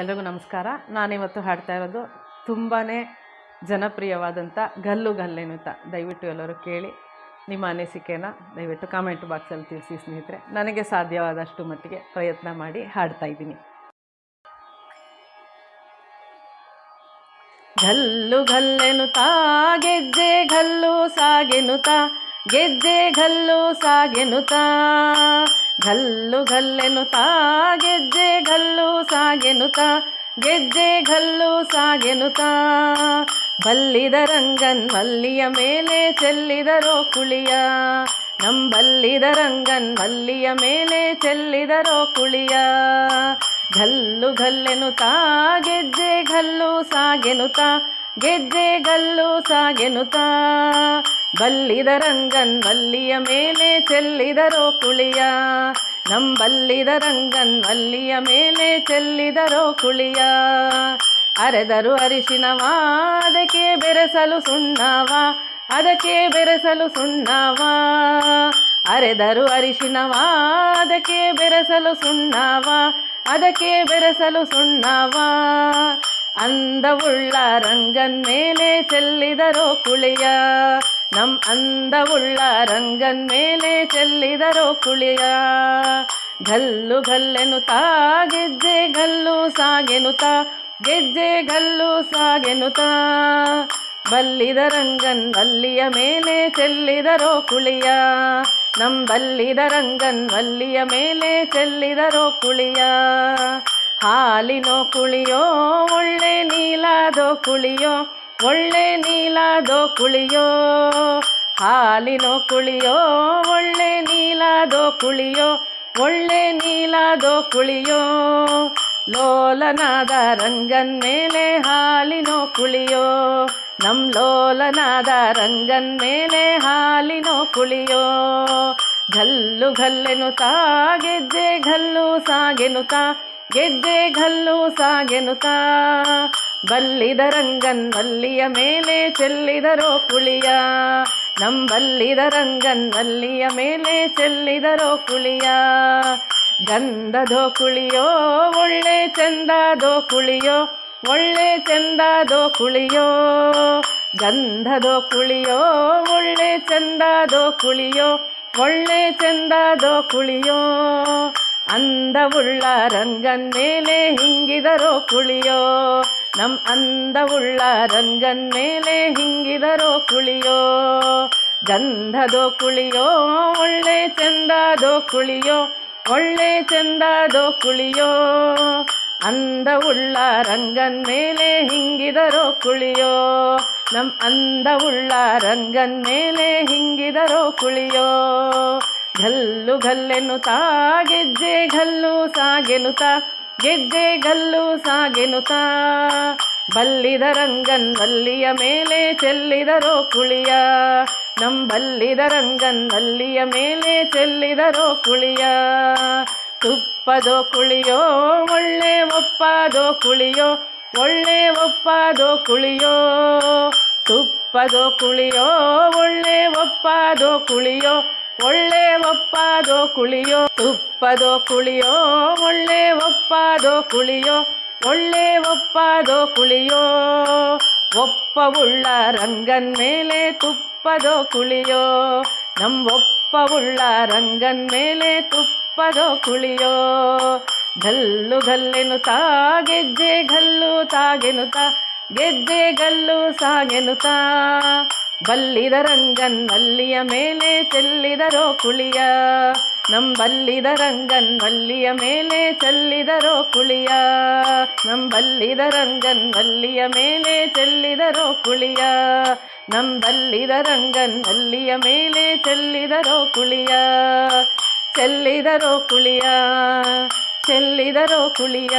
ಎಲ್ರಿಗೂ ನಮಸ್ಕಾರ. ನಾನಿವತ್ತು ಹಾಡ್ತಾ ಇರೋದು ತುಂಬಾ ಜನಪ್ರಿಯವಾದಂಥ ಗಲ್ಲು ಗಲ್ಲೆನುತ ದಯವಿಟ್ಟು ಎಲ್ಲರೂ ಕೇಳಿ ನಿಮ್ಮ ಅನಿಸಿಕೆನ ದಯವಿಟ್ಟು ಕಾಮೆಂಟ್ ಬಾಕ್ಸಲ್ಲಿ ತಿಳಿಸಿ ಸ್ನೇಹಿತರೆ. ನನಗೆ ಸಾಧ್ಯವಾದಷ್ಟು ಮಟ್ಟಿಗೆ ಪ್ರಯತ್ನ ಮಾಡಿ ಹಾಡ್ತಾ ಇದ್ದೀನಿ. ಗಲ್ಲು ಗಲ್ಲೆನುತಾ ಗೆಜ್ಜೆ ಗಲ್ಲು ಸಾಗೆನುತಾ ಗೆಜ್ಜೆ ಗಲ್ಲು ಸಾಗೆನುತಾ ಗಲ್ಲು ಗಲ್ಲೆನುತಾ ಗೆಜ್ಜೆ ಗಲ್ಲು ಸಾಗೆನುತಾ, ಗೆಜ್ಜೆ ಗಲ್ಲು ಸಾಗೆನುತಾ. ಬಲ್ಲಿದ ರಂಗನ್ ಮಲ್ಲಿಯ ಮೇಲೆ ಚೆಲ್ಲಿದರೋ ಕುಳಿಯ. ನಂಬಲ್ಲಿದ ರಂಗನ್ ಮಲ್ಲಿಯ ಮೇಲೆ ಚೆಲ್ಲಿದರೋ ಕುಳಿಯ. ಗಲ್ಲು ಗಲ್ಲೆನುತಾ ಗೆಜ್ಜೆ ಗಲ್ಲು ಸಾಗೆನುತಾ, ಗೆಜ್ಜೆ ಗಲ್ಲು ಸಾಗೆನುತಾ. ಬಲ್ಲಿದ ರಂಗನ್ ಮಲ್ಲಿಯ ಮೇಲೆ ಚೆಲ್ಲಿದರೋ ಕುಳಿಯ. ನಂಬಲ್ಲಿದ ರಂಗನ್ ಮಲ್ಲಿಯ ಮೇಲೆ ಚೆಲ್ಲಿದರೋ ಕುಳಿಯ. ಅರೆದರು ಅರಿಶಿನವ, ಅದಕ್ಕೆ ಬೆರೆಸಲು ಸುಣ್ಣವ, ಅದಕ್ಕೆ ಬೆರೆಸಲು ಸುಣ್ಣವ. ಅರೆದರು ಅರಿಶಿನವ, ಅದಕ್ಕೆ ಬೆರೆಸಲು ಸುಣ್ಣವ, ಅದಕ್ಕೆ ಬೆರೆಸಲು ಸುಣ್ಣವ. ಅಂದವುಳ್ಳ ರಂಗನ್ ಮೇಲೆ ಚೆಲ್ಲಿದರೋ ಕುಳಿಯ. ನಮ್ ಅಂದವುಳ್ಳ ರಂಗನ್ ಮೇಲೆ ಚೆಲ್ಲಿದರೋ ಕುಳಿಯ. ಗಲ್ಲು ಗಲ್ಲೆನುತಾ ಗೆಜ್ಜೆ ಗಲ್ಲು ಸಾಗೆನುತಾ ಗೆಜ್ಜೆ ಗಲ್ಲು ಸಾಗೆನುತಾ ಬಲ್ಲಿದ ರಂಗನ್ ಮಲ್ಲಿಯ ಮೇಲೆ ಚೆಲ್ಲಿದರೋ ಕುಳಿಯ. ನಮ್ ಬಲ್ಲಿದ ರಂಗನ್ ಮಲ್ಲಿಯ ಮೇಲೆ ಚೆಲ್ಲಿದರೋ ಕುಳಿಯ. ಹಾಲಿನೋ ಕುಳಿಯೋ, ಒಳ್ಳೆ ನೀಲಾದೋ ಕುಳಿಯೋ ಒಳ್ಳೆ ನೀಲಾದೋ ಕುಳಿಯೋ, ಹಾಲಿನೋ ಕುಳಿಯೋ, ಒಳ್ಳೆ ನೀಲಾದೋ ಕುಳಿಯೋ, ಒಳ್ಳೆ ನೀಲಾದೋ ಕುಳಿಯೋ, ಲೋಲನಾದ ರಂಗನ್ ಮೇಲೆ ಹಾಲಿನೋ ಕುಳಿಯೋ, ನಮ್ ಲೋಲನಾದ ರಂಗನ್ ಮೇಲೆ ಹಾಲಿನೋ ಕುಳಿಯೋ. ಗಲ್ಲು ಘಲ್ಲೆನುತಾ, ಗೆಜ್ಜೆ ಘಲ್ಲು ಸಾಗೆನುತಾ, ಗೆಜ್ಜೆ ಘಲ್ಲು ಸಾಗೆನುತಾ. ಬಲ್ಲಿದ ರಂಗನ್ ಬಲ್ಲಿಯ ಮೇಲೆ ಚೆಲ್ಲಿದರೋ ಕುಳಿಯ ನಂಬಲ್ಲಿದ ರಂಗನ್ ಬಲ್ಲಿಯ ಮೇಲೆ ಚೆಲ್ಲಿದರೋ ಕುಳಿಯ ಗಂಧದೋ ಕುಳಿಯೋ ಒಳ್ಳೆ ಚಂದದೋ ಕುಳಿಯೋ ಒಳ್ಳೆ ಚಂದದೋ ಕುಳಿಯೋ ಗಂಧದೋ ಕುಳಿಯೋ ಒಳ್ಳೆ ಚಂದದೋ ಕುಳಿಯೋ ಒಳ್ಳೆ ಚಂದದೋ ಕುಳಿಯೋ ಅಂದವುಳ್ಳ ರಂಗನ್ ಮೇಲೆ ಹಿಂಗಿದರೋ ಕುಳಿಯೋ ನಮ್ ಅಂದವುಳ್ಳ ರಂಗನ್ ಮೇಲೆ ಹಿಂಗಿದರೋ ಕುಳಿಯೋ, ಗಂಧದೋ ಕುಳಿಯೋ, ಒಳ್ಳೆ ಚಂದದೋ ಕುಳಿಯೋ, ಒಳ್ಳೆ ಚಂದದೋ ಕುಳಿಯೋ. ಅಂದವುಳ್ಳ ರಂಗನ್ ಮೇಲೆ ಹಿಂಗಿದರೋ ಕುಳಿಯೋ, ನಮ್ ಅಂದವುಳ್ಳ ರಂಗನ್ ಮೇಲೆ ಹಿಂಗಿದರೋ ಕುಳಿಯೋ. ಗಲ್ಲು ಗಲ್ಲೆನುತಾ ಗೆಜ್ಜೆ ಗಲ್ಲು ಸಾಗೆನುತಾ ಗೆಜ್ಜೆ ಗಲ್ಲು ಸಾಗೆನುತಾ. ಬಲ್ಲಿದ ರಂಗನ್ ಬಲ್ಲಿಯ ಮೇಲೆ ಚೆಲ್ಲಿದರೋ ಕುಳಿಯ. ನಮ್ ಬಲ್ಲಿದ ರಂಗನ್ ಮಲ್ಲಿಯ ಮೇಲೆ ಚೆಲ್ಲಿದರೋ ಕುಳಿಯ. ತುಪ್ಪದೋ ಕುಳಿಯೋ, ಒಳ್ಳೆ ಒಪ್ಪದೋ ಕುಳಿಯೋ, ಒಳ್ಳೆ ಒಪ್ಪದೋ ಕುಳಿಯೋ. ತುಪ್ಪದೋ ಕುಳಿಯೋ, ಒಳ್ಳೆ ಒಪ್ಪದೋ ಕುಳಿಯೋ ಒಳ್ಳೆ ಒಪ್ಪದೋ ಕುಳಿಯೋ, ತುಪ್ಪದೋ ಕುಳಿಯೋ, ಒಳ್ಳೆ ಒಪ್ಪದೋ ಕುಳಿಯೋ, ಒಳ್ಳೆ ಒಪ್ಪದೋ ಕುಳಿಯೋ. ಒಪ್ಪವುಳ್ಳ ರಂಗನ್ ಮೇಲೆ ತುಪ್ಪದೋ ಕುಳಿಯೋ. ನಮ್ ಒಪ್ಪವುಳ್ಳ ರಂಗನ್ ಮೇಲೆ ತುಪ್ಪದೋ ಕುಳಿಯೋ. ಗಲ್ಲು ಗಲ್ಲೆನುತಾ ಗೆಜ್ಜೆ ಗಲ್ಲು ತಾಗೆನುತ, ಗೆಜ್ಜೆ ಗಲ್ಲು ಸಾಗೆನುತಾ. ಬಲ್ಲಿದ ರಂಗನ್ ಮಲ್ಲಿಯ ಮೇಲೆ ಚೆಲ್ಲಿದರೋ ಕುಳಿಯ ನಮ್ ಬಲ್ಲಿದ ರಂಗನ್ ಮಲ್ಲಿಯ ಮೇಲೆ ಚೆಲ್ಲಿದರೋ ಕುಳಿಯ ನಮ್ ಬಲ್ಲಿದ ರಂಗನ್ ಮಲ್ಲಿಯ ಮೇಲೆ ಚೆಲ್ಲಿದರೋ ಕುಳಿಯ ನಮ್ ಬಲ್ಲಿದ ರಂಗನ್ ಮಲ್ಲಿಯ ಮೇಲೆ ಚೆಲ್ಲಿದರೋ ಕುಳಿಯ ಚೆಲ್ಲಿದರೋ ಕುಳಿಯ ಚೆಲ್ಲಿದರೋ ಕುಳಿಯ